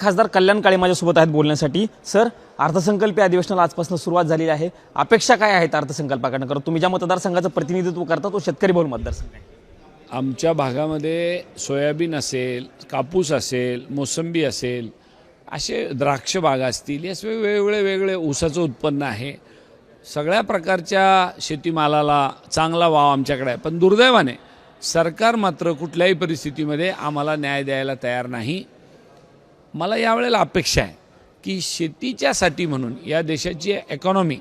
खासदार कल्याण काळे माझ्यासोबत आहेत बोलण्यासाठी. सर अर्थसंकल्पीय अधिवेशनाला आजपासून सुरुवात झालेली आहे. अपेक्षा काय आहेत अर्थसंकल्पाकडनं? कारण तुम्ही ज्या मतदारसंघाचं प्रतिनिधित्व करता तो शेतकरी बहुल मतदारसंघ आहे. आमच्या भागामध्ये सोयाबीन असेल कापूस असेल मोसंबी असेल असे द्राक्ष बागा असतील या सगळे वेगवेगळे वेगळे ऊसाचं उत्पन्न आहे. सगळ्या प्रकारच्या शेतीमालाला चांगला वाव आमच्याकडे आहे. पण दुर्दैवाने सरकार मात्र कुठल्याही परिस्थितीमध्ये आम्हाला न्याय द्यायला तयार नाही. मला यावेळेला अपेक्षा आहे की शेतीच्यासाठी म्हणून या देशाची इकॉनॉमी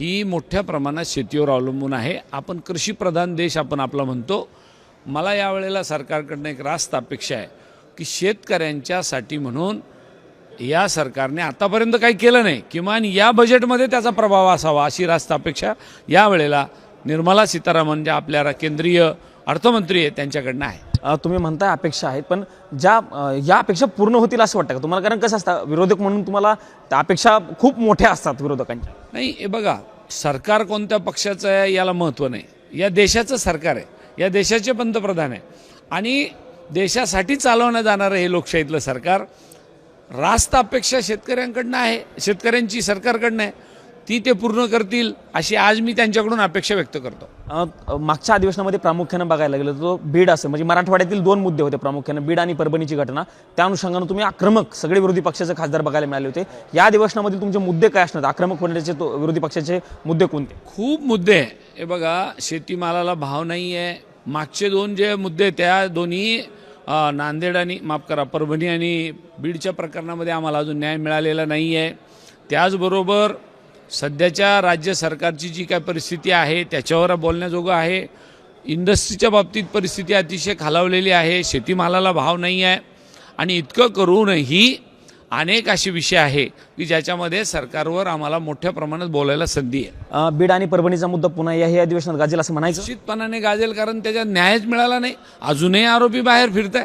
ही मोठ्या प्रमाणात शेतीवर अवलंबून आहे. आपण कृषीप्रधान देश आपण आपला म्हणतो. मला यावेळेला सरकारकडनं एक रास्त अपेक्षा आहे की शेतकऱ्यांच्यासाठी म्हणून या सरकारने आतापर्यंत काही केलं नाही. किमान या बजेटमध्ये त्याचा प्रभाव असावा अशी रास्त अपेक्षा यावेळेला निर्मला सीतारामन ज्या आपल्या केंद्रीय अर्थमंत्री आहे त्यांच्याकडनं आहे. तुम्ही म्हणताय अपेक्षा आहेत पण ज्या या अपेक्षा पूर्ण होतील असं वाटतं का? तुम्हाला कारण कसं असतं विरोधक म्हणून तुम्हाला त्या अपेक्षा खूप मोठ्या असतात विरोधकांच्या. नाही हे बघा सरकार कोणत्या पक्षाचं आहे याला महत्त्व नाही. या देशाचं सरकार आहे. या देशाचे पंतप्रधान आहे. आणि देशासाठी चालवण्यात जाणारं हे लोकशाहीतलं सरकार रास्त अपेक्षा शेतकऱ्यांकडनं आहे शेतकऱ्यांची सरकारकडनं आहे. ती ते पूर्ण करतील अशी आज मी त्यांच्याकडून अपेक्षा व्यक्त करतो. मागच्या अधिवेशनामध्ये प्रामुख्यानं बघायला गेलं तो बीड असेल म्हणजे मराठवाड्यातील दोन मुद्दे होते प्रामुख्यानं बीड आणि परभणीची घटना. त्या अनुषंगानं तुम्ही आक्रमक सगळे विरोधी पक्षाचे खासदार बघायला मिळाले होते. या अधिवेशनामध्ये तुमचे मुद्दे काय असणार? आक्रमक होण्याचे तो विरोधी पक्षाचे मुद्दे कोणते? खूप मुद्दे आहे हे बघा शेतीमालाला भाव नाही आहे. मागचे दोन जे मुद्दे त्या दोन्ही नांदेड आणि माफ करा परभणी आणि बीडच्या प्रकरणामध्ये आम्हाला अजून न्याय मिळालेला नाही आहे त्याचबरोबर सध्याच्या राज्य सरकारची जी काय परिस्थिती आहे त्याच्यावर बोलण्याजोगं आहे. इंडस्ट्रीच्या बाबतीत परिस्थिती अतिशय खालावलेली आहे शेतीमालाला भाव नाही आहे. आणि इतकं करूनही अनेक असे विषय आहे की ज्याच्यामध्ये सरकारवर आम्हाला मोठ्या प्रमाणात बोलायला संधी आहे. बीड आणि परभणीचा मुद्दा पुन्हा याही अधिवेशनात गाजेल असं म्हणायचं? निश्चितपणाने गाजेल कारण त्याच्यात न्यायच मिळाला नाही. अजूनही आरोपी बाहेर फिरत आहे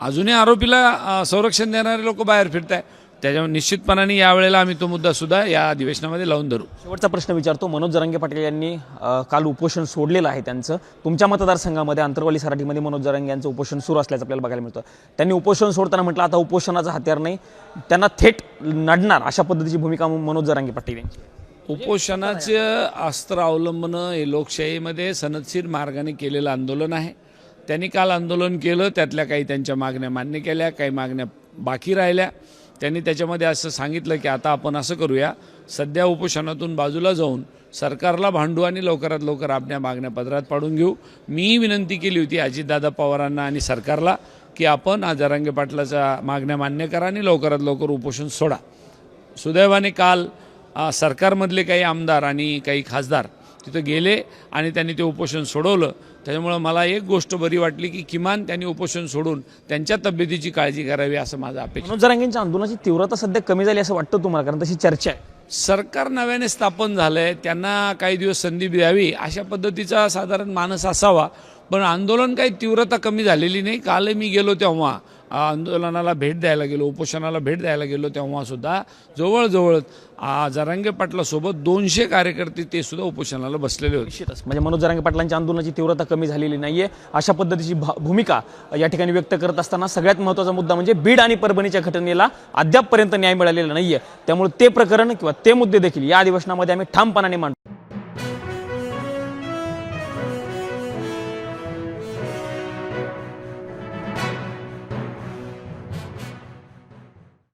अजूनही आरोपीला संरक्षण देणारे लोक बाहेर फिरत आहे त्याच्यामुळे निश्चितपणाने यावेळेला आम्ही तो मुद्दा सुद्धा या अधिवेशनामध्ये लावून धरू. शेवटचा प्रश्न विचारतो. मनोज जरांगे पाटील यांनी अ, काल उपोषण सोडलेलं आहे त्यांचं. तुमच्या मतदारसंघामध्ये आंतरवाली सराठीमध्ये मनोज जरांगे यांचं उपोषण सुरू असल्याचं आपल्याला बघायला मिळतं. त्यांनी उपोषण सोडताना म्हटलं आता उपोषणाचा हत्यार नाही. त्यांना थेट नडणार अशा पद्धतीची भूमिका मनोज जरांगे पाटील यांची. उपोषणाचं अस्त्र अवलंबणं हे लोकशाहीमध्ये सनदशीर मार्गाने केलेलं आंदोलन आहे. त्यांनी काल आंदोलन केलं त्यातल्या काही त्यांच्या मागण्या मान्य केल्या काही मागण्या बाकी राहिल्या. त्यांनी त्याच्यामध्ये असं सांगितलं की आता आपण असं करूया सध्या उपोषणातून बाजूला जाऊन सरकारला भांडू आणि लवकरात लवकर आपल्या मागण्या पदरात पाडून घेऊ. मी विनंती केली होती अजितदादा पवारांना आणि सरकारला की आपण आज जरांगे पाटलाच्या मागण्या मान्य करा आणि लवकरात लवकर उपोषण सोडा. सुदैवाने काल सरकारमधले काही आमदार आणि काही खासदार तिथं गेले आणि त्यांनी ते उपोषण सोडवलं. त्याच्यामुळं मला एक गोष्ट बरी वाटली की किमान त्यांनी उपोषण सोडून त्यांच्या तब्येतीची काळजी करावी असं माझं अपेक्षा जरांगेंच्या आंदोलनाची तीव्रता सध्या कमी झाली असं वाटतं तुम्हाला? कारण तशी चर्चा आहे. सरकार नव्याने स्थापन झालंय त्यांना काही दिवस संधी द्यावी अशा पद्धतीचा साधारण मानस असावा. पण आंदोलन काही तीव्रता कमी झालेली नाही. काल मी गेलो तेव्हा. आंदोलनाला भेट द्यायला गेलो उपोषणाला भेट द्यायला गेलो तेव्हा सुद्धा जवळजवळ जरांगे पाटलासोबत दोनशे कार्यकर्ते ते सुद्धा उपोषणाला बसलेले होते. म्हणजे मनोज जरांगे पाटलांच्या आंदोलनाची तीव्रता कमी झालेली नाही आहे अशा पद्धतीची भा- भूमिका या ठिकाणी व्यक्त करत असताना सगळ्यात महत्त्वाचा मुद्दा म्हणजे बीड आणि परभणीच्या घटनेला अद्यापपर्यंत न्याय मिळालेला नाही आहे त्यामुळे ते प्रकरण किंवा ते मुद्दे देखील या अधिवेशनामध्ये आम्ही ठामपणाने मांडतो.